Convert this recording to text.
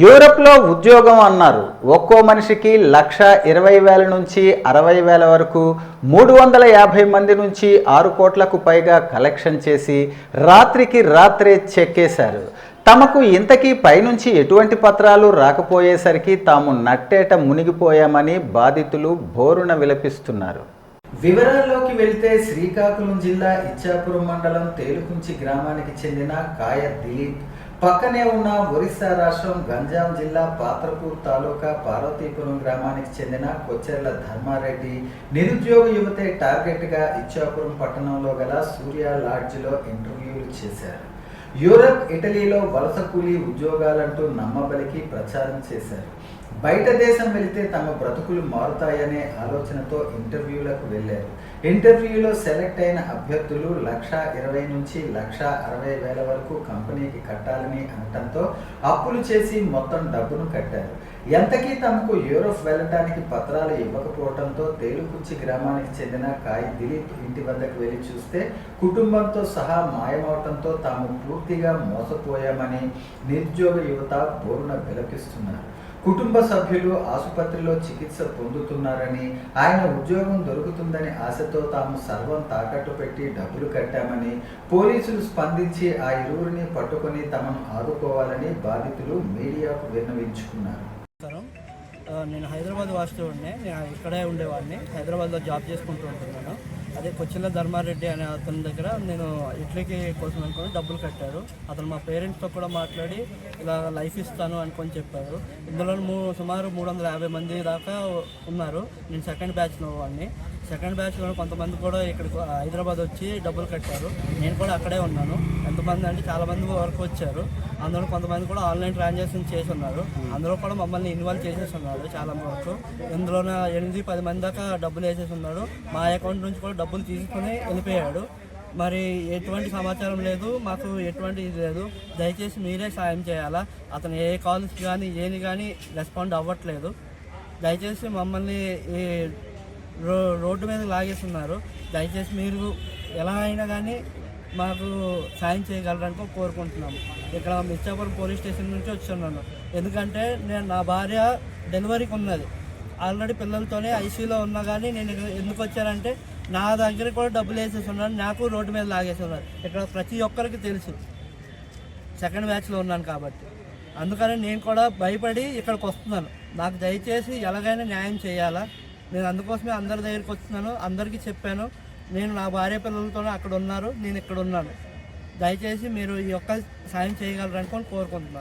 యూరప్లో ఉద్యోగం అన్నారు. ఒక్కో మనిషికి లక్ష ఇరవై వేల నుంచి అరవై వేల వరకు మూడు వందల యాభై మంది నుంచి ఆరు కోట్లకు పైగా కలెక్షన్ చేసి రాత్రికి రాత్రే చెక్కేశారు తమకు ఇంతకీ పైనుంచి ఎటువంటి పత్రాలు రాకపోయేసరికి తాము నట్టేట మునిగిపోయామని బాధితులు బోరున విలపిస్తున్నారు. వివరాల్లోకి వెళ్తే శ్రీకాకుళం జిల్లా ఇచ్చాపురం మండలం తేలుకుంచి గ్రామానికి చెందిన కాయ దిలీప్ పక్కనే ఉన్న ఒరిస్సా రాష్ట్రం గంజాం జిల్లా పాత్రపూర్ తాలూకా పార్వతీపురం గ్రామానికి చెందిన కొచ్చెర్ల ధర్మారెడ్డి నిరుద్యోగ యువతే టార్గెట్గా ఇచ్చాపురం పట్టణంలో గల సూర్య లాడ్జ్లో ఇంటర్వ్యూలు చేశారు. యూరప్ ఇటలీలో వలస కూలీ ఉద్యోగాలంటూ నమ్మబలికి ప్రచారం చేశారు. బయట దేశం వెళితే తమ బ్రతుకులు మారుతాయనే ఆలోచనతో ఇంటర్వ్యూలకు వెళ్ళారు. ఇంటర్వ్యూలో సెలెక్ట్ అయిన అభ్యర్థులు లక్ష ఇరవై నుంచి లక్ష అరవై వేల వరకు కంపెనీకి కట్టాలని అనటంతో అప్పులు చేసి మొత్తం డబ్బును కట్టారు. ఎంతకీ తమకు యూరోప్ వెళ్ళటానికి పత్రాలు ఇవ్వకపోవడంతో తేలుకుచ్చి గ్రామానికి చెందిన కాయి దిలీప్ ఇంటి వద్దకు వెళ్ళి చూస్తే కుటుంబంతో సహా మాయమవటంతో తాము పూర్తిగా మోసపోయామని నిరుద్యోగ యువత బోరున విలపిస్తున్నారు. కుటుంబ సభ్యులు ఆసుపత్రిలో చికిత్స పొందుతున్నారని ఆయన ఉద్యోగం దొరుకుతుందని ఆశతో తాము సర్వం తాకట్టు పెట్టి డబ్బులు కట్టామని పోలీసులు స్పందించి ఆ ఇరువురిని పట్టుకొని తమను ఆదుకోవాలని బాధితులు మీడియాకు విన్నవించుకున్నారు. నేను హైదరాబాద్ వాస్తవుడిని నేను ఇక్కడే ఉండేవాడిని. హైదరాబాద్లో జాబ్ చేసుకుంటూ ఉంటున్నాను. అదే కొచ్చిన ధర్మారెడ్డి అనే అతని దగ్గర నేను ఇట్లకి కోసం అనుకుని డబ్బులు కట్టారు. అతను మా పేరెంట్స్తో కూడా మాట్లాడి ఇలా లైఫ్ ఇస్తాను అనుకొని చెప్పారు. ఇందులో మూ సుమారు మూడు వందల యాభై మంది దాకా ఉన్నారు. నేను సెకండ్ బ్యాచ్లో వాడిని. సెకండ్ బ్యాచ్లో కొంతమంది కూడా ఇక్కడికి హైదరాబాద్ వచ్చి డబ్బులు కట్టారు. నేను కూడా అక్కడే ఉన్నాను. ఎంతమంది అంటే చాలా మంది వరకు వచ్చారు. అందులో కొంతమంది కూడా ఆన్లైన్ ట్రాన్సాక్షన్ చేసి ఉన్నారు అందులో కూడా మమ్మల్ని ఇన్వాల్వ్ చేసేసి ఉన్నారు చాలా వరకు. ఇందులో ఎనిమిది పది మంది దాకా డబ్బులు వేసేసి ఉన్నాడు మా అకౌంట్ నుంచి కూడా డబ్బులు తీసుకుని వెళ్ళిపోయాడు. మరి ఎటువంటి సమాచారం లేదు. మాకు ఎటువంటి ఇది లేదు. దయచేసి మీరే సాయం చేయాలా? అతను ఏ కాల్స్ కానీ ఏని కానీ రెస్పాండ్ అవ్వట్లేదు. దయచేసి మమ్మల్ని ఈ రో రోడ్డు మీద లాగేస్తున్నారు. దయచేసి మీరు ఎలా అయినా కానీ మాకు సాయం చేయగలరని కోరుకుంటున్నాము. ఇక్కడ మిర్చాపురం పోలీస్ స్టేషన్ నుంచి వచ్చున్నాను. ఎందుకంటే నేను నా భార్య డెలివరీకి ఉన్నది. ఆల్రెడీ పిల్లలతోనే ఐసీలో ఉన్నా కానీ నేను ఇక్కడ ఎందుకు వచ్చానంటే నా దగ్గర కూడా డబ్బులు వేసేస్తున్నాను నాకు రోడ్డు మీద లాగేస్తున్నారు ఇక్కడ ప్రతి ఒక్కరికి తెలుసు. సెకండ్ బ్యాచ్లో ఉన్నాను కాబట్టి. అందుకని నేను కూడా భయపడి ఇక్కడికి వస్తున్నాను. నాకు దయచేసి ఎలాగైనా న్యాయం చేయాలా? నేను అందుకోసమే అందరి దగ్గరికి వస్తున్నాను. అందరికీ చెప్పాను. నేను నా భార్య పిల్లలతోనే అక్కడ ఉన్నారు. నేను ఇక్కడ ఉన్నాను. దయచేసి మీరు ఈ యొక్క సాయం చేయగలరనుకొని కోరుకుంటున్నాను.